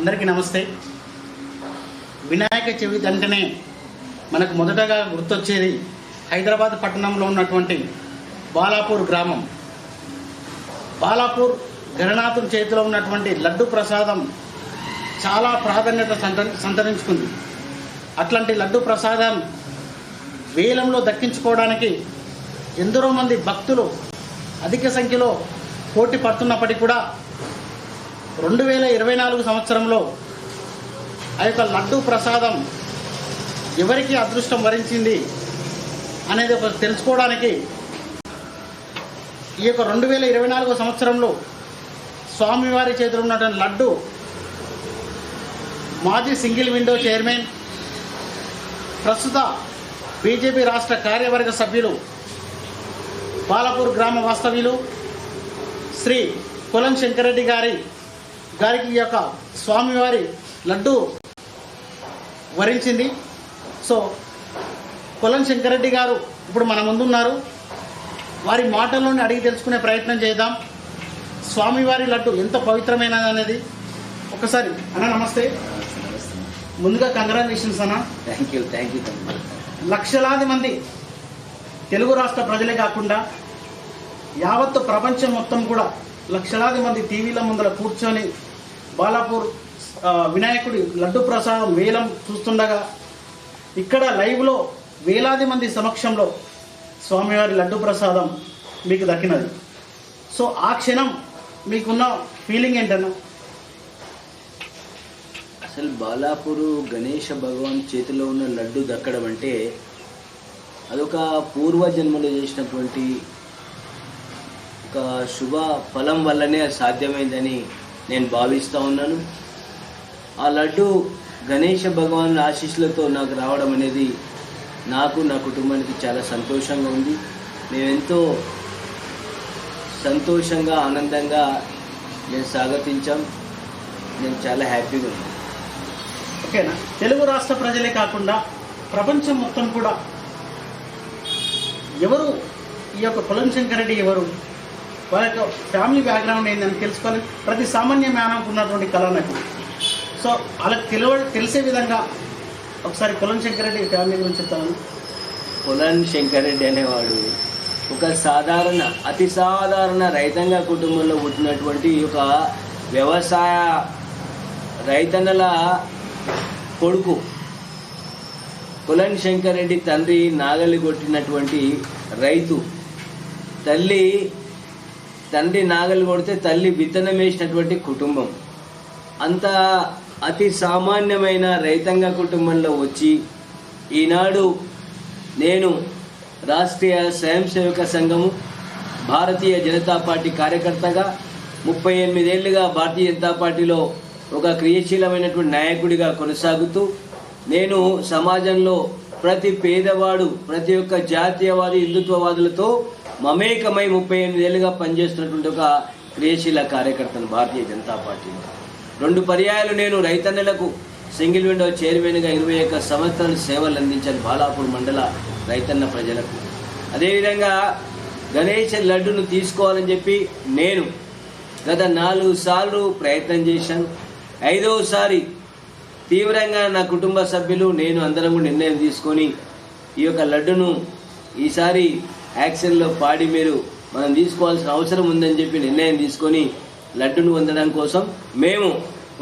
అందరికీ నమస్తే. వినాయక చవితి అంటేనే మనకు మొదటగా గుర్తొచ్చేది హైదరాబాద్ పట్టణంలో ఉన్నటువంటి బాలాపూర్ గ్రామం. బాలాపూర్ గణనాథుడి చేతిలో ఉన్నటువంటి లడ్డు ప్రసాదం చాలా ప్రాధాన్యత సంత సంతరించుకుంది. అట్లాంటి లడ్డు ప్రసాదం వేలంలో దక్కించుకోవడానికి ఎందరో మంది భక్తులు అధిక సంఖ్యలో పోటీ పడుతున్నప్పటికీ కూడా రెండు వేల ఇరవై నాలుగు సంవత్సరంలో ఆ యొక్క లడ్డు ప్రసాదం ఎవరికి అదృష్టం వరించింది అనేది ఒక తెలుసుకోవడానికి ఈ యొక్క రెండు వేల ఇరవై నాలుగు సంవత్సరంలో స్వామివారి చేతిలో ఉన్నటువంటి లడ్డు మాజీ సింగిల్ విండో చైర్మన్ ప్రస్తుత బీజేపీ రాష్ట్ర కార్యవర్గ సభ్యులు బాలపూర్ గ్రామ వాస్తవ్యులు శ్రీ కులం శంకరెడ్డి గారి గారికి ఈ యొక్క స్వామివారి లడ్డు వరించింది. సో కులం శంకరెడ్డి గారు ఇప్పుడు మన ముందున్నారు. వారి మాటల్లోనే అడిగి తెలుసుకునే ప్రయత్నం చేద్దాం. స్వామివారి లడ్డు ఎంత పవిత్రమైనది అనేది. ఒకసారి అన్న నమస్తే. ముందుగా కంగ్రాచులేషన్స్ అన్న. థ్యాంక్ యూ థ్యాంక్ యూ లక్షలాది మంది తెలుగు రాష్ట్ర ప్రజలే కాకుండా యావత్తు ప్రపంచం మొత్తం కూడా లక్షలాది మంది టీవీల ముందర కూర్చొని బాలాపూర్ వినాయకుడి లడ్డు ప్రసాదం వేలం చూస్తుండగా ఇక్కడ లైవ్లో వేలాది మంది సమక్షంలో స్వామివారి లడ్డు ప్రసాదం మీకు దక్కినది. సో ఆ క్షణం మీకున్న ఫీలింగ్ ఏంటన్నా? అసలు బాలాపూరు గణేష భగవాన్ చేతిలో ఉన్న లడ్డు దక్కడం అంటే అదొక పూర్వజన్మలో చేసినటువంటి ఒక శుభ ఫలం వల్లనే సాధ్యమైందని నేను భావిస్తూ ఉన్నాను. ఆ లడ్డు గణేష భగవాన్ ఆశీస్సులతో నాకు రావడం అనేది నాకు నా కుటుంబానికి చాలా సంతోషంగా ఉంది. మేమెంతో సంతోషంగా ఆనందంగా నేను స్వాగతించాం. నేను చాలా హ్యాపీగా ఉన్నాను ఓకేనా? తెలుగు రాష్ట్ర ప్రజలే కాకుండా ప్రపంచం మొత్తం కూడా ఎవరు? ఈ యొక్క కులం శంకరెడ్డి ఎవరు? వాళ్ళ యొక్క ఫ్యామిలీ బ్యాక్గ్రౌండ్ ఏందని తెలుసుకోవాలి ప్రతి సామాన్య మానవుకు ఉన్నటువంటి కళ నాకు. సో వాళ్ళకి తెలివ తెలిసే విధంగా ఒకసారి కులం శంకరెడ్డి ఫ్యామిలీ గురించి చెప్తాను. పొలన్ శంకరెడ్డి అనేవాడు ఒక సాధారణ అతి సాధారణ రైతాంగ కుటుంబంలో పుట్టినటువంటి ఒక వ్యవసాయ రైతన్నల కొడుకు కులన్ శంకరెడ్డి తండ్రి నాగలి కొట్టినటువంటి రైతు తల్లి తండ్రి నాగలి కొడితే తల్లి విత్తనం వేసినటువంటి కుటుంబం. అంత అతి సామాన్యమైన రైతాంగ కుటుంబంలో వచ్చి ఈనాడు నేను రాష్ట్రీయ స్వయం సేవక సంఘము భారతీయ జనతా పార్టీ కార్యకర్తగా ముప్పై ఎనిమిదేళ్ళుగా భారతీయ జనతా పార్టీలో ఒక క్రియాశీలమైనటువంటి నాయకుడిగా కొనసాగుతూ నేను సమాజంలో ప్రతి పేదవాడు ప్రతి ఒక్క జాతీయవాది హిందుత్వవాదులతో మమేకమై ముప్పై ఎనిమిదేళ్ళుగా పనిచేస్తున్నటువంటి ఒక క్రియాశీల కార్యకర్తను భారతీయ జనతా పార్టీలో రెండు పర్యాయాలు నేను రైతన్నలకు సింగిల్ విండో చైర్మన్గా ఇరవై ఒక్క సంవత్సరాలు సేవలు అందించాను బాలాపూర్ మండల రైతన్న ప్రజలకు. అదేవిధంగా గణేష్ లడ్డును తీసుకోవాలని చెప్పి నేను గత నాలుగు సార్లు ప్రయత్నం చేశాను. ఐదవసారి తీవ్రంగా నా కుటుంబ సభ్యులు నేను అందరం కూడా నిర్ణయం తీసుకొని ఈ యొక్క లడ్డును ఈసారి యాక్షన్లో పాడి మీరు మనం తీసుకోవాల్సిన అవసరం ఉందని చెప్పి నిర్ణయం తీసుకొని లడ్డును పొందడం కోసం మేము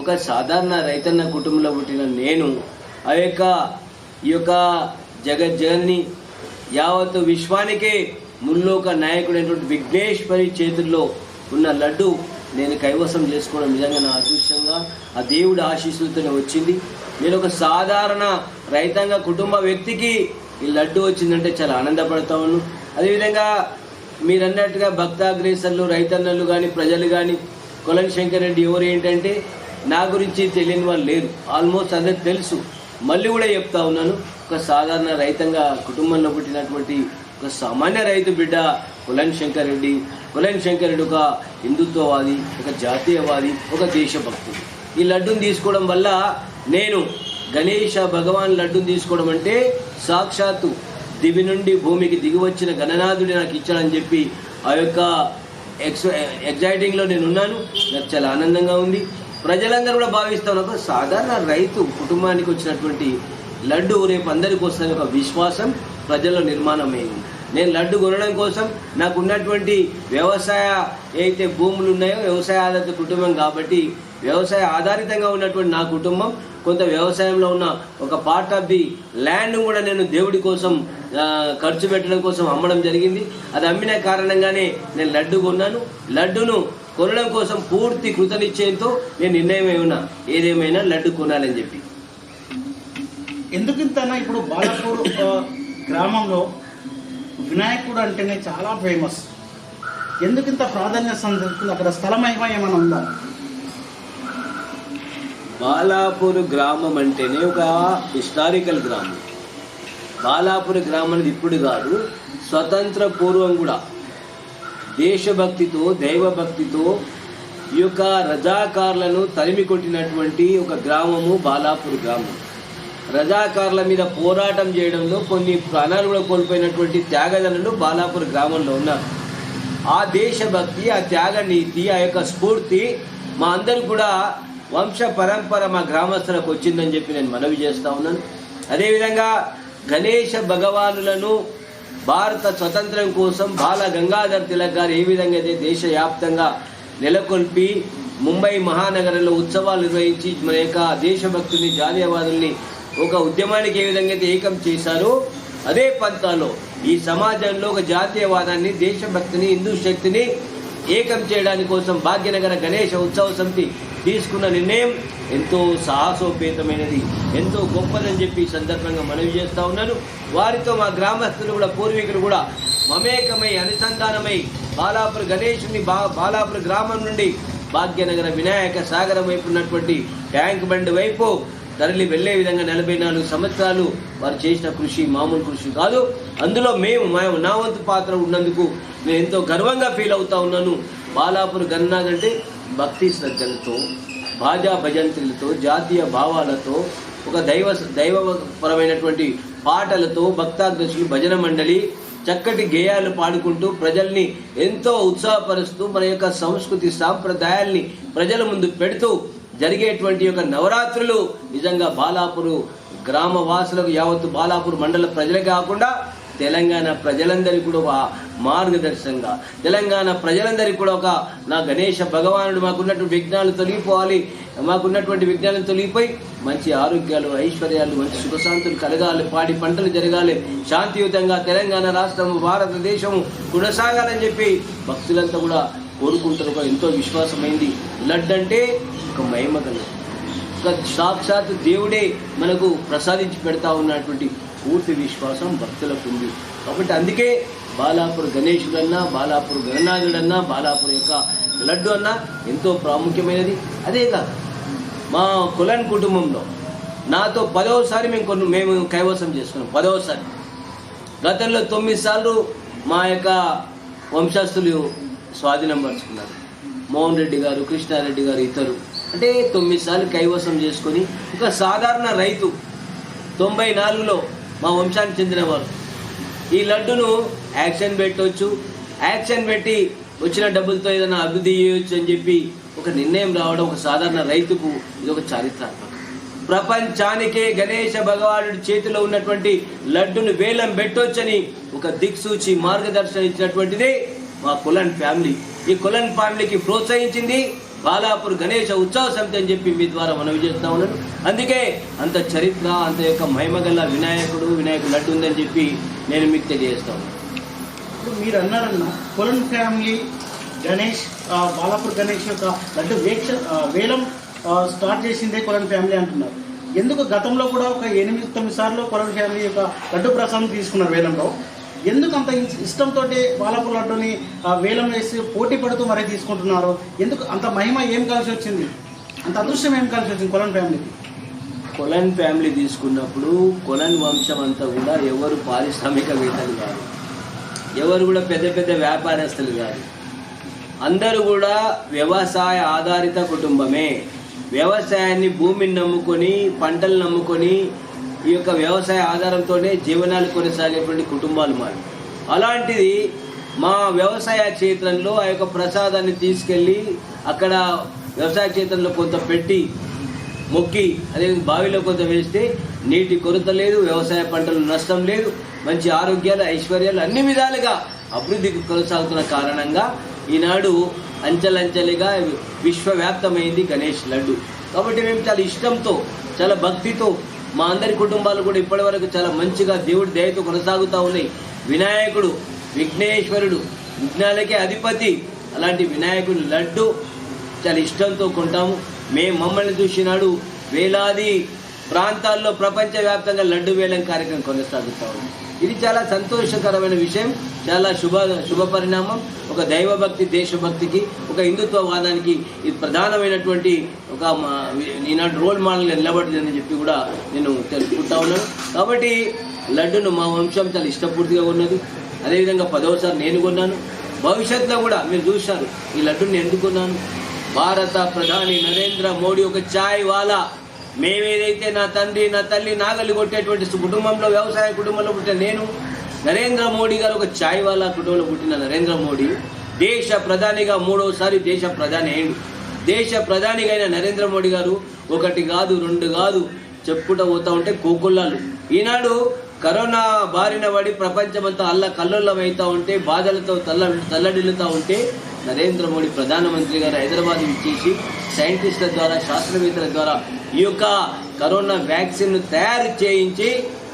ఒక సాధారణ రైతన్న కుటుంబంలో పుట్టిన నేను ఆ యొక్క ఈ యొక్క జగజ్జగన్ని యావత్ విశ్వానికే ముల్లోక నాయకుడైనటువంటి విఘ్నేశ్వరి చేతుల్లో ఉన్న లడ్డు నేను కైవసం చేసుకోవడం నిజంగా నా అదృష్టంగా ఆ దేవుడి ఆశీస్సులతోనే వచ్చింది. నేను ఒక సాధారణ రైతాంగ కుటుంబ వ్యక్తికి ఈ లడ్డు వచ్చిందంటే చాలా ఆనందపడతా ఉన్నాను. అదేవిధంగా మీరు అన్నట్టుగా భక్తాగ్రేసర్లు రైతన్నలు కానీ ప్రజలు కానీ కొలం శంకర్ రెడ్డి ఎవరు ఏంటంటే నా గురించి తెలియని వాళ్ళు లేరు. ఆల్మోస్ట్ అందరికి తెలుసు. మళ్ళీ కూడా చెప్తా ఉన్నాను. ఒక సాధారణ రైతంగా కుటుంబంలో పుట్టినటువంటి ఒక సామాన్య రైతు బిడ్డ కులన్ శంకర్ రెడ్డి. కులన్ శంకర్ రెడ్డి ఒక హిందుత్వవాది ఒక జాతీయవాది ఒక దేశభక్తుడు. ఈ లడ్డును తీసుకోవడం వల్ల నేను గణేష భగవాన్ లడ్డును తీసుకోవడం అంటే సాక్షాత్తు దివి నుండి భూమికి దిగి వచ్చిన గణనాథుడి నాకు ఇచ్చాడని చెప్పి ఆ యొక్క ఎక్స్ ఎగ్జైటింగ్లో నేను ఉన్నాను నాకు చాలా ఆనందంగా ఉంది. ప్రజలందరూ కూడా భావిస్తాను ఒక సాధారణ రైతు కుటుంబానికి వచ్చినటువంటి లడ్డు రేపు అందరికి వస్తుంది ఒక విశ్వాసం ప్రజల్లో నిర్మాణమైంది నేను లడ్డు కొనడం కోసం నాకు ఉన్నటువంటి వ్యవసాయ ఏదైతే భూములు ఉన్నాయో వ్యవసాయ ఆధారిత కుటుంబం కాబట్టి వ్యవసాయ ఆధారితంగా ఉన్నటువంటి నా కుటుంబం కొంత వ్యవసాయంలో ఉన్న ఒక పార్ట్ ఆఫ్ ది ల్యాండ్ కూడా నేను దేవుడి కోసం ఖర్చు పెట్టడం కోసం అమ్మడం జరిగింది. అది అమ్మిన కారణంగానే నేను లడ్డు కొన్నాను. లడ్డును కొనడం కోసం పూర్తి కృతనిశ్చయంతో నేను నిర్ణయం ఉన్నా ఏదేమైనా లడ్డు కొనాలని చెప్పి. ఎందుకు ఇంతనా ఇప్పుడు బాలపూర్ గ్రామంలో వినాయకుడు అంటేనే చాలా ఫేమస్ ఎందుకు ఇంత ప్రాధాన్యత సందర్భంగా అక్కడ స్థల ఏమైనా ఉందా? బాలాపూర్ గ్రామం అంటేనే ఒక హిస్టారికల్ గ్రామం. బాలాపూర్ గ్రామం అనేది ఇప్పుడు కాదు స్వతంత్ర పూర్వం కూడా. దేశభక్తితో దైవభక్తితో ఈ యొక్క రజాకారులను తరిమి కొట్టినటువంటి ఒక గ్రామము బాలాపూర్ గ్రామం. రజాకారుల మీద పోరాటం చేయడంలో కొన్ని ప్రాణాలు కూడా కోల్పోయినటువంటి త్యాగదనులు బాలాపూర్ గ్రామంలో ఉన్నారు. ఆ దేశభక్తి ఆ త్యాగ నీతి ఆ యొక్క స్ఫూర్తి మా అందరు కూడా వంశ పరంపర మా గ్రామస్తులకు వచ్చిందని చెప్పి నేను మనవి చేస్తా ఉన్నాను. అదేవిధంగా గణేష భగవానులను భారత స్వతంత్రం కోసం బాల గంగాధర్ తిలక్ గారు ఏ విధంగా అయితే దేశవ్యాప్తంగా నెలకొల్పి ముంబై మహానగరంలో ఉత్సవాలు నిర్వహించి మన యొక్క దేశభక్తుల్ని జాతీయవాదుల్ని ఒక ఉద్యమానికి ఏ విధంగా అయితే ఏకం చేశారో అదే పంతాలో ఈ సమాజంలో ఒక జాతీయవాదాన్ని దేశభక్తిని హిందూ శక్తిని ఏకం చేయడానికి కోసం భాగ్యనగర గణేష ఉత్సవ సమితి తీసుకున్న నిర్ణయం ఎంతో సాహసోపేతమైనది ఎంతో గొప్పదని చెప్పి సందర్భంగా మనవి చేస్తూ ఉన్నాను. వారితో మా గ్రామస్తులు కూడా పూర్వీకులు కూడా మమేకమై అనుసంధానమై బాలాపుర గణేషుని బా బాలాపుర గ్రామం నుండి భాగ్యనగర వినాయక సాగరం వైపు ఉన్నటువంటి ట్యాంక్ బండ్ వైపు తరలి వెళ్ళే విధంగా నలభై నాలుగు సంవత్సరాలు వారు చేసిన కృషి మామూలు కృషి కాదు. అందులో మేము నా వంతు పాత్ర ఉన్నందుకు నేను ఎంతో గర్వంగా ఫీల్ అవుతా ఉన్నాను. బాలాపూర్ గన్నాథ్ అంటే భక్తి శ్రద్ధలతో భాజా భజంతులతో జాతీయ భావాలతో ఒక దైవ దైవపరమైనటువంటి పాటలతో భక్తాగ్రసులు భజన మండలి చక్కటి గేయాలు పాడుకుంటూ ప్రజల్ని ఎంతో ఉత్సాహపరుస్తూ మన యొక్క సంస్కృతి సాంప్రదాయాల్ని ప్రజల ముందు పెడుతూ జరిగేటువంటి యొక్క నవరాత్రులు నిజంగా బాలాపూరు గ్రామ వాసులకు యావత్తు బాలాపూర్ మండల ప్రజలే కాకుండా తెలంగాణ ప్రజలందరికీ కూడా ఒక మార్గదర్శకంగా తెలంగాణ ప్రజలందరికీ కూడా ఒక నా గణేష భగవానుడు మాకున్నటువంటి విఘ్నాలు తొలగిపోవాలి మాకున్నటువంటి విజ్ఞానం తొలగిపోయి మంచి ఆరోగ్యాలు ఐశ్వర్యాలు మంచి సుఖశాంతులు కలగాలి పాడి పంటలు జరగాలి శాంతియుతంగా తెలంగాణ రాష్ట్రము భారతదేశము కొనసాగాలని చెప్పి భక్తులంతా కూడా కోరుకుంటారు ఒక ఎంతో విశ్వాసమైంది. లడ్డు అంటే ఒక మహిమ కలదు సాక్షాత్ దేవుడే మనకు ప్రసాదించి పెడతా ఉన్నటువంటి పూర్తి విశ్వాసం భక్తులకు ఉంది. కాబట్టి అందుకే బాలాపూర్ గణేశుడన్నా బాలాపూర్ గణనాథుడన్నా బాలాపూర్ యొక్క లడ్డు అన్నా ఎంతో ప్రాముఖ్యమైనది. అదే కాదు మా కులన్ కుటుంబంలో నాతో పదవసారి మేము కొన్ని మేము కైవసం చేసుకున్నాం పదవసారి గతంలో తొమ్మిది సార్లు మా యొక్క వంశస్థులు స్వాధీనం పరుచుకున్నారు మోహన్ రెడ్డి గారు కృష్ణారెడ్డి గారు ఇతరు. అంటే తొమ్మిది సార్లు కైవసం చేసుకొని ఒక సాధారణ రైతు తొంభై నాలుగులో మా వంశానికి చెందినవారు. ఈ లడ్డును యాక్షన్ పెట్టవచ్చు యాక్షన్ పెట్టి వచ్చిన డబ్బులతో ఏదైనా అభివృద్ధి చేయవచ్చు అని చెప్పి ఒక నిర్ణయం రావడం ఒక సాధారణ రైతుకు ఇది ఒక చారిత్రాత్మకం. ప్రపంచానికే గణేష భగవానుడి చేతిలో ఉన్నటువంటి లడ్డును వేలం పెట్టొచ్చని ఒక దిక్సూచి మార్గదర్శనం ఇచ్చినటువంటిది మా కులన్ ఫ్యామిలీ. ఈ కులన్ ఫ్యామిలీకి ప్రోత్సహించింది బాలాపూర్ గణేష ఉత్సవ సమితి అని చెప్పి మీ ద్వారా మనవి చేస్తా ఉన్నాను. అందుకే అంత చరిత్ర అంత యొక్క మహిమగల వినాయకుడు వినాయకుడు లడ్డు ఉందని చెప్పి నేను మీకు తెలియజేస్తా ఉన్నాను. ఇప్పుడు మీరు అన్నారన్న కొలన్ ఫ్యామిలీ గణేష్ బాలాపూర్ గణేష్ యొక్క లడ్డు వేక్ష వేలం స్టార్ట్ చేసిందే కొలన్ ఫ్యామిలీ అంటున్నారు. ఎందుకు గతంలో కూడా ఒక ఎనిమిది తొమ్మిది సార్లు కొలన్ ఫ్యామిలీ యొక్క లడ్డు ప్రసాదం తీసుకున్నారు వేలంలో? ఎందుకు అంత ఇష్టంతో బాలాపూర్ లడ్డుని ఆ, వేలం వేసి పోటీ పడుతూ మరీ తీసుకుంటున్నారు? ఎందుకు అంత మహిమ ఏం కలిసి వచ్చింది? అంత అదృష్టం ఏం కలిసి వచ్చింది కొలన్ ఫ్యామిలీకి కొలన్ ఫ్యామిలీ తీసుకున్నప్పుడు కొలన్ వంశం అంతా కూడా ఎవరు పారిశ్రామికవేత్తలు కాదు. ఎవరు కూడా పెద్ద పెద్ద వ్యాపారస్తులు కాదు. అందరూ కూడా వ్యవసాయ ఆధారిత కుటుంబమే. వ్యవసాయాన్ని భూమిని నమ్ముకొని పంటలు నమ్ముకొని ఈ యొక్క వ్యవసాయ ఆధారంతోనే జీవనాలు కొనసాగేటువంటి కుటుంబాలు మావి. అలాంటిది మా వ్యవసాయ క్షేత్రంలో ఆ యొక్క ప్రసాదాన్ని తీసుకెళ్ళి అక్కడ వ్యవసాయ క్షేత్రంలో కొంత పెట్టి మొక్కి అదే బావిలో కొంత వేస్తే నీటి కొరత లేదు వ్యవసాయ పంటలు నష్టం లేదు మంచి ఆరోగ్యాలు ఐశ్వర్యాలు అన్ని విధాలుగా అభివృద్ధికి కొనసాగుతున్న కారణంగా ఈనాడు అంచెలంచెలుగా విశ్వవ్యాప్తమైంది గణేష్ లడ్డు. కాబట్టి మేము చాలా ఇష్టంతో చాలా భక్తితో మా అందరి కుటుంబాలు కూడా ఇప్పటివరకు చాలా మంచిగా దేవుడి దయతో కొనసాగుతూ ఉన్నాయి. వినాయకుడు విఘ్నేశ్వరుడు విఘ్నాలకే అధిపతి. అలాంటి వినాయకుడు లడ్డు చాలా ఇష్టంతో కొంటాము. మేము మమ్మల్ని చూసినాడు వేలాది ప్రాంతాల్లో ప్రపంచవ్యాప్తంగా లడ్డు వేలం కార్యక్రమం కొనసాగుతూ ఉంది. ఇది చాలా సంతోషకరమైన విషయం చాలా శుభ శుభ పరిణామం ఒక దైవభక్తి దేశభక్తికి ఒక హిందుత్వవాదానికి ఇది ప్రధానమైనటువంటి ఒక మా- ఈనాడు రోల్ మోడల్ నిలబడుతుందని చెప్పి కూడా నేను తెలుసుకుంటా ఉన్నాను. కాబట్టి లడ్డును మా వంశం చాలా ఇష్టపూర్తిగా ఉన్నది అదేవిధంగా పదవసారి నేను కొన్నాను. భవిష్యత్తులో కూడా మీరు చూశారు ఈ లడ్డుని ఎందుకున్నాను భారత ప్రధాని నరేంద్ర మోడీ ఒక ఛాయ్ వాలా మేమేదైతే నా తండ్రి నా తల్లి నాగలి కొట్టేటువంటి కుటుంబంలో వ్యవసాయ కుటుంబంలో పుట్టిన నేను నరేంద్ర మోడీ గారు ఒక ఛాయ్ వాళ్ళ కుటుంబంలో పుట్టిన నరేంద్ర మోడీ దేశ ప్రధానిగా మూడోసారి దేశ ప్రధాని అయిండు దేశ ప్రధానిగా అయిన నరేంద్ర మోడీ గారు ఒకటి కాదు రెండు కాదు చెప్పుకుంటూ పోతా ఉంటే కోకొల్లాలు. ఈనాడు కరోనా బారిన పడి ప్రపంచమంతా అల్ల కల్లోలం ఉంటే బాధలతో తల్ల తల్లడిల్లుతూ ఉంటే నరేంద్ర మోడీ ప్రధానమంత్రి గారు హైదరాబాద్ ఇచ్చేసి సైంటిస్టుల ద్వారా శాస్త్రవేత్తల ద్వారా ఈ యొక్క కరోనా వ్యాక్సిన్ను తయారు చేయించి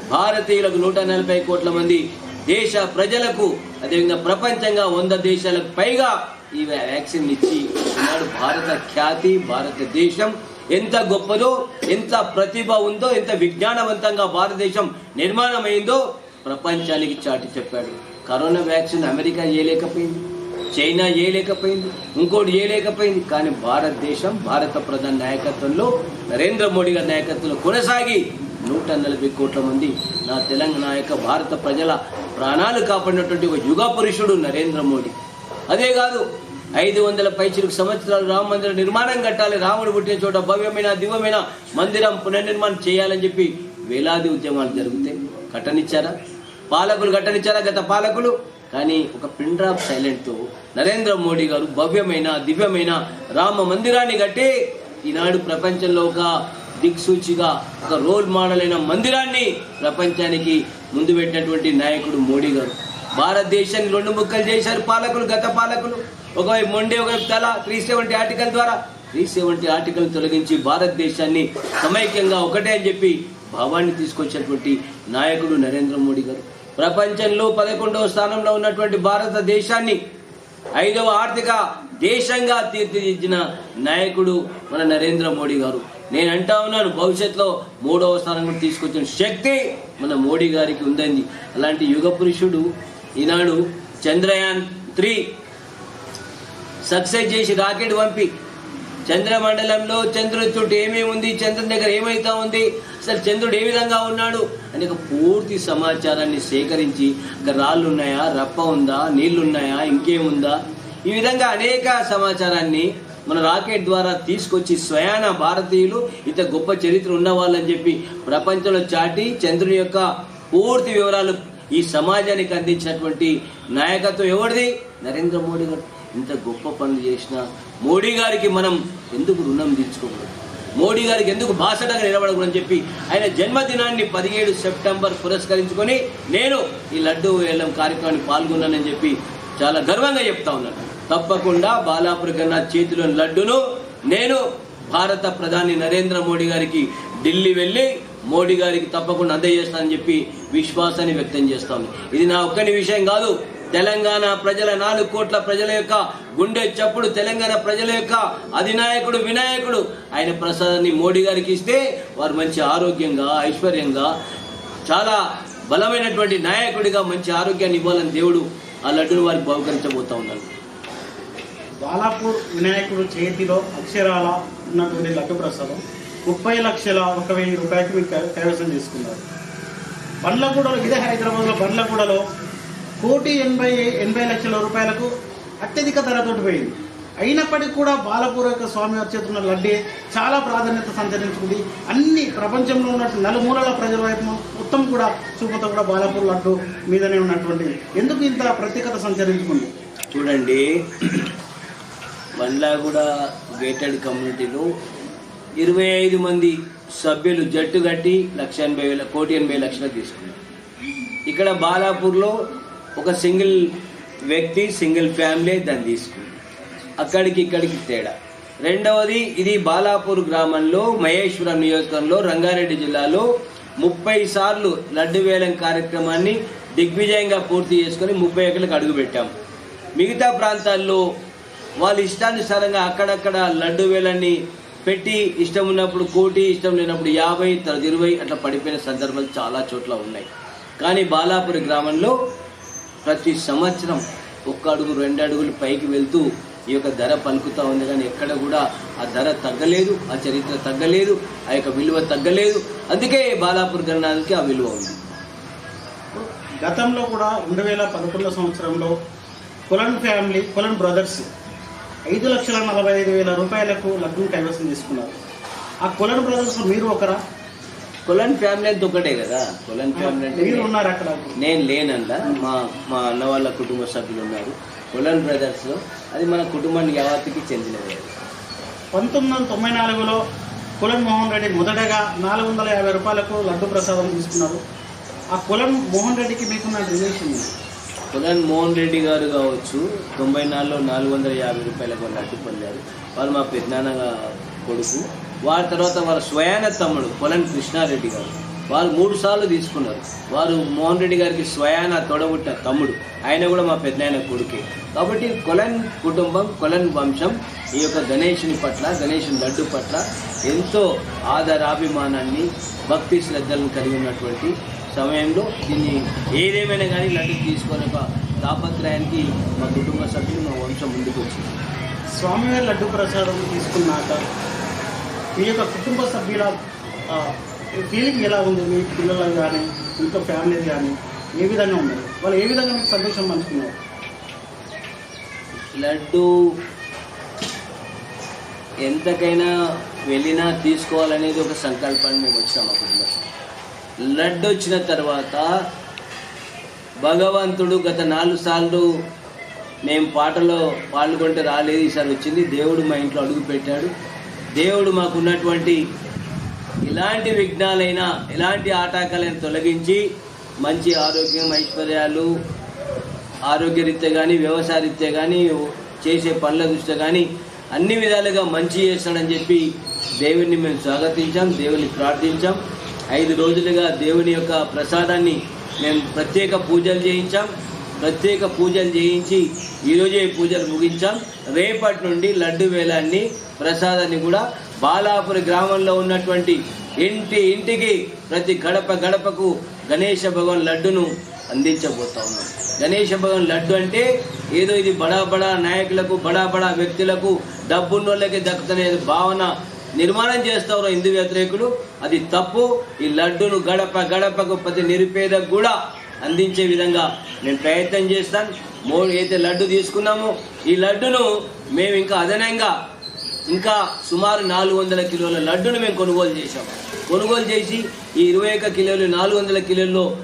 భారతీయులకు నూట నలభై కోట్ల మంది దేశ ప్రజలకు అదేవిధంగా ప్రపంచంగా వంద దేశాలకు పైగా ఈ వ్యాక్సిన్ ఇచ్చి ఈనాడు భారత ఖ్యాతి భారతదేశం ఎంత గొప్పదో ఎంత ప్రతిభ ఉందో ఎంత విజ్ఞానవంతంగా భారతదేశం నిర్మాణమైందో ప్రపంచానికి చాటి చెప్పాడు. కరోనా వ్యాక్సిన్ అమెరికా చేయలేకపోయింది చైనా చేయలేకపోయింది ఇంకోటి చేయలేకపోయింది కానీ భారతదేశం భారత ప్రధాన నాయకత్వంలో నరేంద్ర మోడీ గారి నాయకత్వంలో కొనసాగి నూట నలభై కోట్ల మంది నా తెలంగాణ యొక్క భారత ప్రజల ప్రాణాలు కాపాడినటువంటి ఒక యుగ పురుషుడు నరేంద్ర మోడీ. అదే కాదు ఐదు వందల పైచిలకు సంవత్సరాలు రామ మందిర నిర్మాణం కట్టాలి రాముడు పుట్టిన చోట భవ్యమైన దివ్యమైన మందిరం పునర్నిర్మాణం చేయాలని చెప్పి వేలాది ఉద్యమాలు జరుగుతాయి. కట్టనిచ్చారా? పాలకులు కట్టనిచ్చారా? గత పాలకులు? కానీ ఒక పిన్ డ్రాప్ సైలెంట్తో నరేంద్ర మోడీ గారు భవ్యమైన దివ్యమైన రామ మందిరాన్ని కట్టి ఈనాడు ప్రపంచంలో ఒక దిక్సూచిగా ఒక రోల్ మోడల్ అయిన మందిరాన్ని ప్రపంచానికి ముందు పెట్టినటువంటి నాయకుడు మోడీ గారు. భారతదేశాన్ని రెండు ముక్కలు చేశారు పాలకులు గత పాలకులు. ఒకవైపు మొండి ఒకవైపు తల త్రీ సెవెంటీ ఆర్టికల్ ద్వారా. త్రీ సెవెంటీ ఆర్టికల్ తొలగించి భారతదేశాన్ని సమైక్యంగా ఒకటే అని చెప్పి భావాన్ని తీసుకొచ్చినటువంటి నాయకుడు నరేంద్ర మోడీ గారు. ప్రపంచంలో పదకొండవ స్థానంలో ఉన్నటువంటి భారతదేశాన్ని ఐదవ ఆర్థిక దేశంగా తీర్చిదిద్దిన నాయకుడు మన నరేంద్ర మోడీ గారు. నేను అంటా ఉన్నాను భవిష్యత్తులో మూడవ స్థానం తీసుకొచ్చిన శక్తి మన మోడీ గారికి ఉందండి. అలాంటి యుగ పురుషుడు ఈనాడు చంద్రయాన్ త్రీ సక్సెస్ చేసి రాకెట్ పంపి చంద్రమండలంలో చంద్రుడి చుట్టూ ఏమేమి ఉంది? చంద్రుని దగ్గర ఏమైతా ఉంది? అసలు చంద్రుడు ఏ విధంగా ఉన్నాడు? అనే ఒక పూర్తి సమాచారాన్ని సేకరించి రాళ్ళు ఉన్నాయా రప్ప ఉందా? నీళ్ళున్నాయా ఇంకేముందా? ఈ విధంగా అనేక సమాచారాన్ని మన రాకెట్ ద్వారా తీసుకొచ్చి స్వయాన భారతీయులు ఇంత గొప్ప చరిత్ర ఉన్న వాళ్ళని చెప్పి ప్రపంచంలో చాటి చంద్రుని యొక్క పూర్తి వివరాలు ఈ సమాజానికి అందించినటువంటి నాయకత్వం ఎవరిది? నరేంద్ర మోడీ గారు. ఇంత గొప్ప పనులు చేసిన మోడీ గారికి మనం ఎందుకు రుణం తీర్చుకోకూడదు? మోడీ గారికి ఎందుకు బాసటగా నిలబడకూడదని చెప్పి ఆయన జన్మదినాన్ని పదిహేడు సెప్టెంబర్ పురస్కరించుకొని నేను ఈ లడ్డూ వేలం కార్యక్రమానికి పాల్గొన్నానని చెప్పి చాలా గర్వంగా చెప్తా ఉన్నాను. తప్పకుండా బాలాపుర కన్నా చేతిలోని లడ్డును నేను భారత ప్రధాని నరేంద్ర మోడీ గారికి ఢిల్లీ వెళ్ళి మోడీ గారికి తప్పకుండా అందజేస్తానని చెప్పి విశ్వాసాన్ని వ్యక్తం చేస్తాను ఇది నా ఒక్కని విషయం కాదు తెలంగాణ ప్రజల నాలుగు కోట్ల ప్రజల యొక్క గుండె చప్పుడు తెలంగాణ ప్రజల యొక్క అధినాయకుడు వినాయకుడు. ఆయన ప్రసాదాన్ని మోడీ గారికి ఇస్తే వారు మంచి ఆరోగ్యంగా ఐశ్వర్యంగా చాలా బలమైనటువంటి నాయకుడిగా మంచి ఆరోగ్యాన్ని ఇవ్వాలని దేవుడు ఆ లడ్డును వారికి బహుకరించబోతా ఉన్నారు బాలాపూర్ వినాయకుడు చేతిలో అక్షరాల ఉన్నటువంటి లడ్డు ప్రసాదం ముప్పై లక్షల ఒక వెయ్యి రూపాయలకి మీరు కైవసం చేసుకున్నారు. బండ్లగూడలో ఇదే హైదరాబాద్లో బండ్లగూడలో కోటి ఎనభై ఎనభై లక్షల రూపాయలకు అత్యధిక ధరతోటి పోయింది. అయినప్పటికీ కూడా బాలపూర్ యొక్క స్వామి వారి చేతున్న లడ్డే చాలా ప్రాధాన్యత సంతరించుకుంది. అన్ని ప్రపంచంలో ఉన్నట్టు నలుమూలల ప్రజల వైపు మొత్తం కూడా చూపుతో కూడా బాలాపూర్ లడ్డు మీదనే ఉన్నటువంటి ఎందుకు ఇంత ప్రత్యేకత సంచరించుకుంది? చూడండి బండ్లాగూడ గేటెడ్ కమ్యూనిటీలో ఇరవై ఐదు మంది సభ్యులు జట్టు కట్టి లక్ష ఎనభై వేల కోటి ఎనభై లక్షలు తీసుకున్నారు. ఇక్కడ బాలాపూర్లో ఒక సింగిల్ వ్యక్తి సింగిల్ ఫ్యామిలీ దాన్ని తీసుకుంది. అక్కడికి ఇక్కడికి తేడా. రెండవది ఇది బాలాపూర్ గ్రామంలో మహేశ్వరం నియోజకవర్గంలో రంగారెడ్డి జిల్లాలో ముప్పై సార్లు లడ్డు వేలం కార్యక్రమాన్ని దిగ్విజయంగా పూర్తి చేసుకొని ముప్పై ఎకర్లకు అడుగుపెట్టాం మిగతా ప్రాంతాల్లో వాళ్ళ ఇష్టానుసారంగా అక్కడక్కడ లడ్డు వేలన్నీ పెట్టి ఇష్టం ఉన్నప్పుడు కోటి ఇష్టం లేనప్పుడు యాభై తర్వాత ఇరవై అట్లా పడిపోయిన సందర్భాలు చాలా చోట్ల ఉన్నాయి. కానీ బాలాపురి గ్రామంలో ప్రతి సంవత్సరం ఒక్క అడుగు రెండు అడుగులు పైకి వెళ్తూ ఈ యొక్క ధర పలుకుతూ ఉంది. కానీ ఎక్కడ కూడా ఆ ధర తగ్గలేదు ఆ చరిత్ర తగ్గలేదు ఆ యొక్క విలువ తగ్గలేదు. అందుకే బాలాపూర్ గణనానికి ఆ విలువ ఉంది. గతంలో కూడా రెండు వేల పదకొండో సంవత్సరంలో కులన్ ఫ్యామిలీ కులన్ బ్రదర్స్ ఐదు లక్షల నలభై ఐదు వేల రూపాయలకు లగ్నం కైవసం తీసుకున్నారు ఆ కులన్ బ్రదర్స్ మీరు ఒకరా? కొలన్ ఫ్యామిలీ అంతా ఒకటే కదా. కొలన్ ఫ్యామిలీ అంటే మీరు ఉన్నారు అక్కడ. నేను లేనందా మా మా అన్న వాళ్ళ కుటుంబ సభ్యులు ఉన్నారు. కొలన్ బ్రదర్స్లో అది మన కుటుంబానికి యావత్తుకి చెందినది. పంతొమ్మిది వందల తొంభై నాలుగులో కులన్ మోహన్ రెడ్డి మొదటగా నాలుగు వందల యాభై రూపాయలకు లడ్డు ప్రసాదం తీసుకున్నారు. ఆ కులన్ మోహన్ రెడ్డికి మీకున్న రిలేషన్? కొలన్ మోహన్ రెడ్డి గారు కావచ్చు తొంభై నాలుగులో నాలుగు వందల యాభై రూపాయలకు అడ్డు పొందారు. వాళ్ళు మా పెద్దనాన్న కొడుకు. వారి తర్వాత వాళ్ళ స్వయాన తమ్ముడు కొలన్ కృష్ణారెడ్డి గారు. వాళ్ళు మూడు సార్లు తీసుకున్నారు. వారు మోహన్ రెడ్డి గారికి స్వయాన తొడబుట్ట తమ్ముడు. ఆయన కూడా మా పెద్దాయన కొడుకే. కాబట్టి కొలన్ కుటుంబం కొలన్ వంశం ఈ యొక్క గణేషుని పట్ల గణేషుని లడ్డు పట్ల ఎంతో ఆదరాభిమానాన్ని భక్తి శ్రద్ధలను కలిగి ఉన్నటువంటి సమయంలో దీన్ని ఏదేమైనా కానీ లడ్డు తీసుకునే ఒక తాపత్రయానికి మా కుటుంబ సభ్యులు మా వంశం ముందుకు వచ్చింది స్వామివారి లడ్డు ప్రసాదం తీసుకున్నాక మీ యొక్క కుటుంబ సభ్యుల ఫీలింగ్ ఎలా ఉంది? మీ పిల్లలు కానీ మీతో ఫ్యామిలీ కానీ ఏ విధంగా ఉన్నారు? వాళ్ళు ఏ విధంగా మీకు సంతోషం పంచుకున్నారు? లడ్డు ఎంతకైనా వెళ్ళినా తీసుకోవాలనేది ఒక సంకల్పాన్ని మేము వచ్చినాం మా కుటుంబ లడ్డు వచ్చిన తర్వాత భగవంతుడు గత నాలుగు సార్లు మేము పాటలో పాల్గొంటే రాలేదు. ఈసారి వచ్చింది. దేవుడు మా ఇంట్లో అడుగు పెట్టాడు. దేవుడు మాకున్నటువంటి ఎలాంటి విఘ్నాలైనా ఎలాంటి ఆటంకాలైనా తొలగించి మంచి ఆరోగ్యం ఐశ్వర్యాలు ఆరోగ్యరీత్యా కానీ వ్యవసాయరీత్యా కానీ చేసే పనుల దృష్ట్యా కానీ అన్ని విధాలుగా మంచి చేస్తాడని చెప్పి దేవుణ్ణి మేము స్వాగతించాం దేవుని ప్రార్థించాం. ఐదు రోజులుగా దేవుని యొక్క ప్రసాదాన్ని మేము ప్రత్యేక పూజలు చేయించాం. ప్రత్యేక పూజలు చేయించి ఈరోజే పూజలు ముగించాం. రేపటి నుండి లడ్డు వేలాన్ని ప్రసాదాన్ని కూడా బాలాపురి గ్రామంలో ఉన్నటువంటి ఇంటి ఇంటికి ప్రతి గడప గడపకు గణేష భగవాన్ లడ్డును అందించబోతా ఉన్నాం. గణేష భగవాన్ లడ్డు అంటే ఏదో ఇది బడా బడా నాయకులకు బడా బడా వ్యక్తులకు డబ్బున్నోళ్ళకి దక్కుతున్న భావన నిర్మాణం చేస్తారు హిందూ వ్యతిరేకులు. అది తప్పు. ఈ లడ్డును గడప గడపకు ప్రతి నిరుపేదకు కూడా అందించే విధంగా నేను ప్రయత్నం చేస్తాను. మూడు అయితే లడ్డు తీసుకున్నామో. ఈ లడ్డును మేము ఇంకా అదనంగా ఇంకా సుమారు నాలుగు వందల కిలోల లడ్డును మేము కొనుగోలు చేశాం. కొనుగోలు చేసి ఈ ఇరవై ఒక్క కిలోలు నాలుగు వందల కిలోల్లో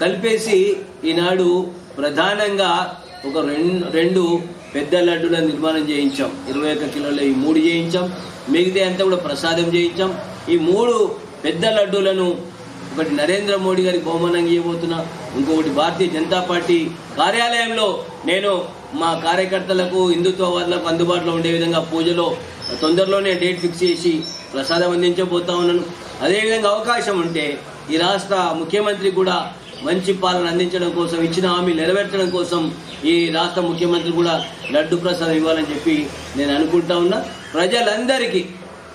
కలిపేసి ఈనాడు ప్రధానంగా ఒక రెండు రెండు పెద్ద లడ్డుల నిర్మాణం చేయించాం. ఇరవై ఒక్క కిలోల ఈ మూడు చేయించాం. మిగతా అంతా కూడా ప్రసాదం చేయించాం. ఈ మూడు పెద్ద లడ్డూలను ఒకటి నరేంద్ర మోడీ గారికి బహుమానంగా ఇవ్వబోతున్నా ఇంకొకటి భారతీయ జనతా పార్టీ కార్యాలయంలో నేను మా కార్యకర్తలకు హిందుత్వవాదులకు అందుబాటులో ఉండే విధంగా పూజలో తొందరలోనే డేట్ ఫిక్స్ చేసి ప్రసాదం అందించబోతా ఉన్నాను. అదేవిధంగా అవకాశం ఉంటే ఈ రాష్ట్ర ముఖ్యమంత్రి కూడా మంచి పాలన అందించడం కోసం ఇచ్చిన హామీ నెరవేర్చడం కోసం ఈ రాష్ట్ర ముఖ్యమంత్రి కూడా లడ్డు ప్రసాదం ఇవ్వాలని చెప్పి నేను అనుకుంటా ఉన్నా. ప్రజలందరికీ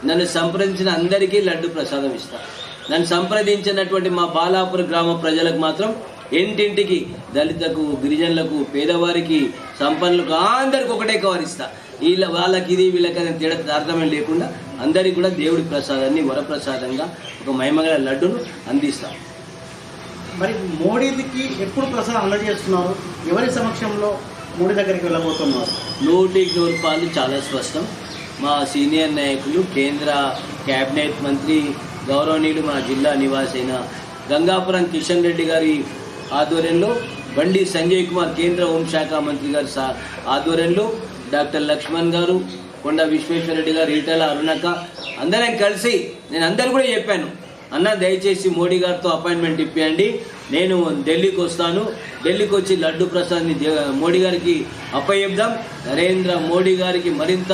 నన్ను సంప్రదించిన అందరికీ లడ్డు ప్రసాదం ఇస్తాను నన్ను సంప్రదించినటువంటి మా బాలాపూర్ గ్రామ ప్రజలకు మాత్రం ఇంటింటికి దళితులకు గిరిజనులకు పేదవారికి సంపన్నులకు అందరికి ఒకటే కవరిస్తా. వీళ్ళ వాళ్ళకి ఇది వీళ్ళకి అని తేడా తారతమ్యం లేకుండా అందరికీ కూడా దేవుడి ప్రసాదాన్ని వరప్రసాదంగా ఒక మహిమగల లడ్డును అందిస్తాం. మరి మోడీకి ఎప్పుడు ప్రసాదం అందజేస్తున్నారు? ఎవరి సమక్షంలో మోడీ దగ్గరికి వెళ్ళబోతున్నారు? నూటికి నూరు పాలు చాలా స్పష్టం. మా సీనియర్ నాయకులు కేంద్ర కేబినెట్ మంత్రి గౌరవనీయులు మా జిల్లా నివాసైన గంగాపురం కిషన్ రెడ్డి గారి ఆధ్వర్యంలో బండి సంజయ్ కుమార్ కేంద్ర హోంశాఖ మంత్రి గారి సా ఆధ్వర్యంలో డాక్టర్ లక్ష్మణ్ గారు కొండ విశ్వేశ్వరరెడ్డి గారు ఈటల అరుణక అందరం కలిసి నేను అందరు కూడా చెప్పాను. అన్న దయచేసి మోడీ గారితో అపాయింట్మెంట్ ఇప్పియండి. నేను ఢిల్లీకి వస్తాను. ఢిల్లీకి వచ్చి లడ్డు ప్రసాద్ని మోడీ గారికి అప్పచెప్దాం నరేంద్ర మోడీ గారికి మరింత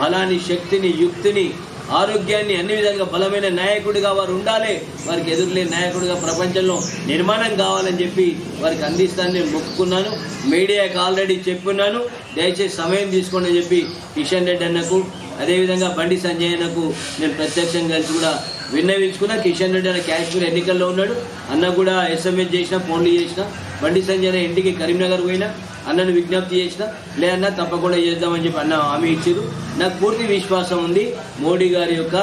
బలాన్ని శక్తిని యుక్తిని ఆరోగ్యాన్ని అన్ని విధాలుగా బలమైన నాయకుడిగా వారు ఉండాలి. వారికి ఎదురులేని నాయకుడిగా ప్రపంచంలో నిర్మాణం కావాలని చెప్పి వారికి అందిస్తానని నేను మొక్కుకున్నాను మీడియాకి ఆల్రెడీ చెప్పున్నాను దయచేసి సమయం తీసుకోండి అని చెప్పి కిషన్ రెడ్డి అన్నకు అదేవిధంగా బండి సంజయ్ అన్నకు నేను ప్రత్యక్షంగా కలిసి కూడా విన్నవించుకున్నా. కిషన్ రెడ్డి అన్న కాశ్మీర్ ఎన్నికల్లో ఉన్నాడు. అన్న కూడా ఎస్ఎంఎస్ చేసిన ఫోన్లు చేసిన. బండి సంజయ్ ఇంటికి కరీంనగర్ పోయినా. అన్నను విజ్ఞప్తి చేసిన లేదన్నా తప్పకుండా చేద్దామని చెప్పి అన్న హామీ ఇచ్చారు. నాకు పూర్తి విశ్వాసం ఉంది. మోడీ గారి యొక్క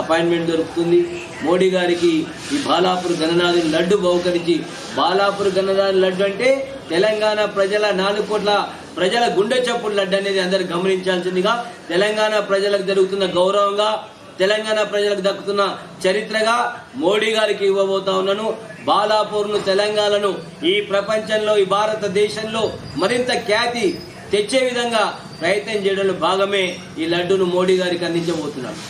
అపాయింట్మెంట్ దొరుకుతుంది. మోడీ గారికి ఈ బాలాపూర్ గణనాథుని లడ్డు బహుకరించి బాలాపూర్ గణనాథుని లడ్డు అంటే తెలంగాణ ప్రజల నాలుగు కోట్ల ప్రజల గుండె చప్పుడు లడ్డు అనేది అందరు గమనించాల్సిందిగా తెలంగాణ ప్రజలకు జరుగుతున్న గౌరవంగా తెలంగాణ ప్రజలకు దక్కుతున్న చరిత్రగా మోడీ గారికి ఇవ్వబోతా ఉన్నాను. బాలాపూర్ను తెలంగాణను ఈ ప్రపంచంలో ఈ భారతదేశంలో మరింత ఖ్యాతి తెచ్చే విధంగా ప్రయత్నం చేయడంలో భాగమే ఈ లడ్డును మోడీ గారికి అందించబోతున్నారు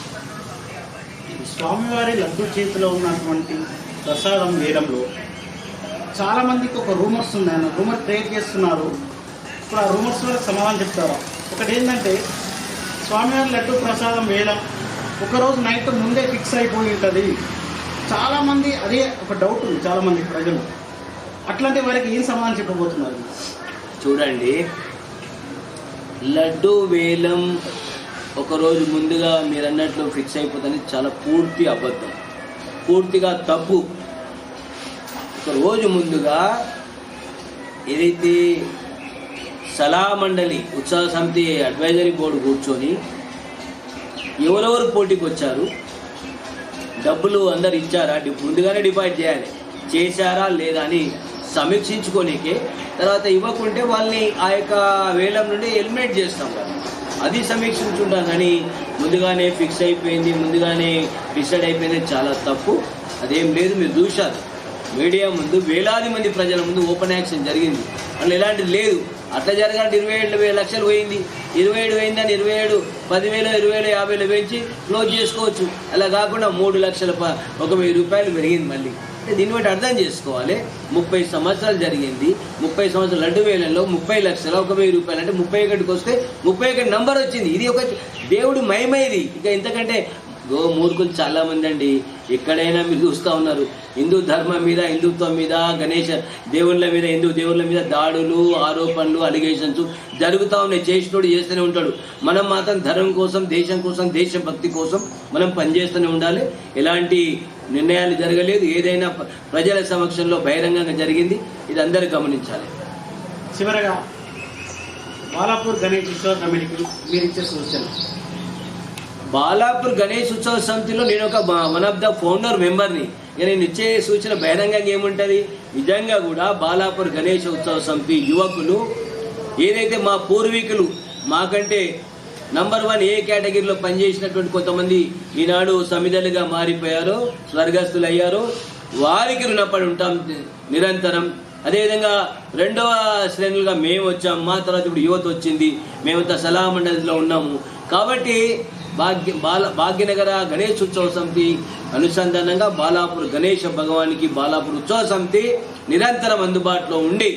స్వామివారి లడ్డు చేతిలో ఉన్నటువంటి ప్రసాదం వేయడంలో చాలా మందికి ఒక రూమర్స్ ఉంది ఆయన రూమర్ క్రియేట్ చేస్తున్నారు. ఇప్పుడు ఆ రూమర్స్ కూడా సమాధానం చెప్తారా ఒకటి ఏంటంటే స్వామివారి లడ్డు ప్రసాదం వేయడం ఒకరోజు నైట్ ముందే ఫిక్స్ అయిపోయి ఉంటుంది. చాలామంది అదే ఒక డౌట్ ఉంది చాలామంది ప్రజలు. అట్లాంటి వారికి ఏం సమాధానం చెప్పబోతున్నారు? చూడండి. లడ్డు వేలం ఒకరోజు ముందుగా మీరు అన్నట్లు ఫిక్స్ అయిపోతుంది. చాలా పూర్తి అబద్ధం. పూర్తిగా తప్పు. ఒక రోజు ముందుగా ఏదైతే సలహా మండలి ఉత్సవ సమితి అడ్వైజరీ బోర్డు కూర్చొని ఎవరెవరు పోటీకి వచ్చారు డబ్బులు అందరు ఇచ్చారా? ముందుగానే డిపాజిట్ చేయాలి. చేశారా లేదా అని సమీక్షించుకోనికే తర్వాత ఇవ్వకుంటే వాళ్ళని ఆ యొక్క వేలం నుండి ఎలిమినేట్ చేస్తాం అది సమీక్షించుంటాం కానీ ముందుగానే ఫిక్స్ అయిపోయింది ముందుగానే డిసైడ్ అయిపోయింది చాలా తప్పు. అదేం లేదు మీరు చూశారు. మీడియా ముందు వేలాది మంది ప్రజల ముందు ఓపెన్ యాక్షన్ జరిగింది. అందులో ఎలాంటిది లేదు. అట్లా జరగాలంటే ఇరవై ఏడు వేల లక్షలు పోయింది. ఇరవై ఏడు పోయిందని ఇరవై ఏడు పదివేలు ఇరవై వేలు యాభై వేలు పెంచి క్లోజ్ చేసుకోవచ్చు. అలా కాకుండా మూడు లక్షల ఒక వెయ్యి రూపాయలు పెరిగింది మళ్ళీ. అంటే దీన్ని బట్టి అర్థం చేసుకోవాలి. ముప్పై సంవత్సరాలు జరిగింది. ముప్పై సంవత్సరాలు లడ్డు వేలలో ముప్పై లక్షల ఒక వెయ్యి రూపాయలు. అంటే ముప్పై ఒకటికి వస్తే ముప్పై ఒకటి నంబర్ వచ్చింది. ఇది ఒక దేవుడు మహిమ ఇది. ఇక ఇంతకంటే గో మూర్ఖులు చాలా మంది అండి. ఎక్కడైనా మీరు చూస్తూ ఉన్నారు. హిందూ ధర్మం మీద హిందుత్వం మీద గణేష దేవుళ్ళ మీద హిందూ దేవుళ్ళ మీద దాడులు ఆరోపణలు అలిగేషన్స్ జరుగుతూ ఉన్నాయి. చేసినోడు చేస్తూనే ఉంటాడు. మనం మాత్రం ధర్మం కోసం దేశం కోసం దేశభక్తి కోసం మనం పనిచేస్తూనే ఉండాలి. ఎలాంటి నిర్ణయాలు జరగలేదు. ఏదైనా ప్రజల సమక్షంలో బహిరంగంగా జరిగింది. ఇది అందరూ గమనించాలి. చివరగా బాలాపూర్ గణేష్ ఉత్సవ కమిటీకి మీరు ఇచ్చే సూచన బాలాపూర్ గణేష్ ఉత్సవ సమితిలో నేను ఒక వన్ ఆఫ్ ద ఫౌండర్ మెంబర్ని ఇక నేను ఇచ్చే సూచన బహిరంగంగా ఏముంటుంది నిజంగా కూడా బాలాపూర్ గణేష్ ఉత్సవ సమితి యువకులు ఏదైతే మా పూర్వీకులు మాకంటే నంబర్ వన్ ఏ కేటగిరీలో పనిచేసినటువంటి కొంతమంది ఈనాడు సమిధలుగా మారిపోయారో స్వర్గస్థులు అయ్యారో. వారికి రుణపడి ఉంటాం నిరంతరం. అదేవిధంగా రెండవ శ్రేణులుగా మేము వచ్చాం. మా తర్వాత ఇప్పుడు యువత వచ్చింది. మేమంతా సలహా మండలిలో ఉన్నాము. కాబట్టి భాగ్య బాల భాగ్యనగర గణేష్ ఉత్సవ సమితి అనుసంధానంగా బాలాపూర్ గణేష భగవానికి బాలాపూర్ ఉత్సవ సమితి నిరంతరం అందుబాటులో ఉండి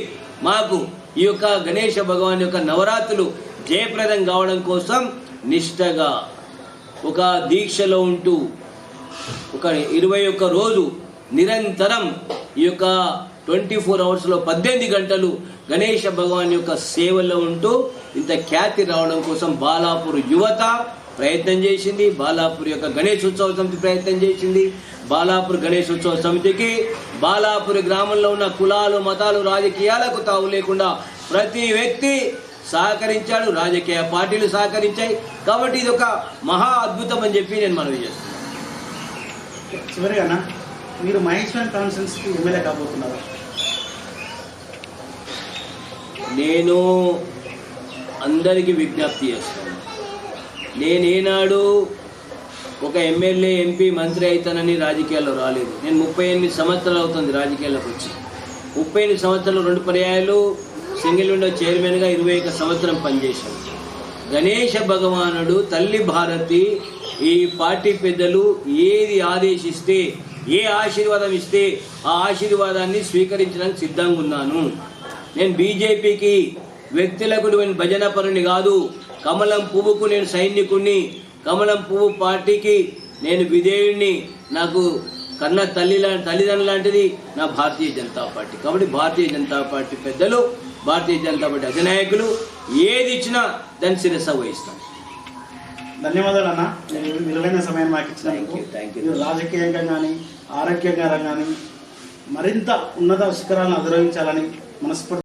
మాకు ఈ యొక్క గణేష భగవాన్ యొక్క నవరాత్రులు జయప్రదం కావడం కోసం నిష్టగా ఒక దీక్షలో ఉంటూ ఒక ఇరవై ఒక్క రోజు నిరంతరం ఈ యొక్క ట్వంటీ ఫోర్ అవర్స్లో పద్దెనిమిది గంటలు గణేష భగవాన్ యొక్క సేవలో ఉంటూ ఇంత ఖ్యాతి రావడం కోసం బాలాపూర్ యువత ప్రయత్నం చేసింది. బాలాపూర్ యొక్క గణేష్ ఉత్సవ సమితి ప్రయత్నం చేసింది. బాలాపూర్ గణేష్ ఉత్సవ సమితికి బాలాపూర్ గ్రామంలో ఉన్న కులాలు మతాలు రాజకీయాలకు తావు లేకుండా ప్రతి వ్యక్తి సహకరించాడు. రాజకీయ పార్టీలు సహకరించాయి. కాబట్టి ఇది ఒక మహా అద్భుతం అని చెప్పి నేను మనవి చేస్తున్నాను. చివరిగా మీరు మహేశ్వరం కాన్ఫరెన్స్కి ఎమ్మెల్యే కాబోతున్నారా? నేను అందరికీ విజ్ఞప్తి చేస్తాను నేనేనాడు ఒక ఎమ్మెల్యే ఎంపీ మంత్రి అవుతానని రాజకీయాల్లో రాలేదు. నేను ముప్పై ఎనిమిది సంవత్సరాలు అవుతుంది రాజకీయాల్లోకి వచ్చి. ముప్పై ఎనిమిది సంవత్సరాలు రెండు పర్యాయాలు సింగిల్ విండో చైర్మన్గా ఇరవై ఒక సంవత్సరం పనిచేశాను. గణేష భగవానుడు తల్లి భారతి ఈ పార్టీ పెద్దలు ఏది ఆదేశిస్తే ఏ ఆశీర్వాదం ఇస్తే ఆ ఆశీర్వాదాన్ని స్వీకరించడానికి సిద్ధంగా ఉన్నాను. నేను బీజేపీకి వ్యక్తులకు నేను భజన పరుని కాదు. కమలం పువ్వుకు నేను సైనికుణ్ణి కమలం పువ్వు పార్టీకి నేను విధేయుణ్ణి. నాకు కన్న తల్లి తల్లిదండ్రులు లాంటిది నా భారతీయ జనతా పార్టీ. కాబట్టి భారతీయ జనతా పార్టీ పెద్దలు భారతీయ జనతా పార్టీ అధినాయకులు ఏది ఇచ్చినా దాన్ని శిరస వహిస్తాం. ధన్యవాదాలు అన్న. మీరు విలువైన సమయం మాకు ఇచ్చినందుకు. రాజకీయంగా కానీ ఆరోగ్యంగా కానీ మరింత ఉన్నత శిఖరాలను అధిరోహించాలని మనస్ఫూర్తి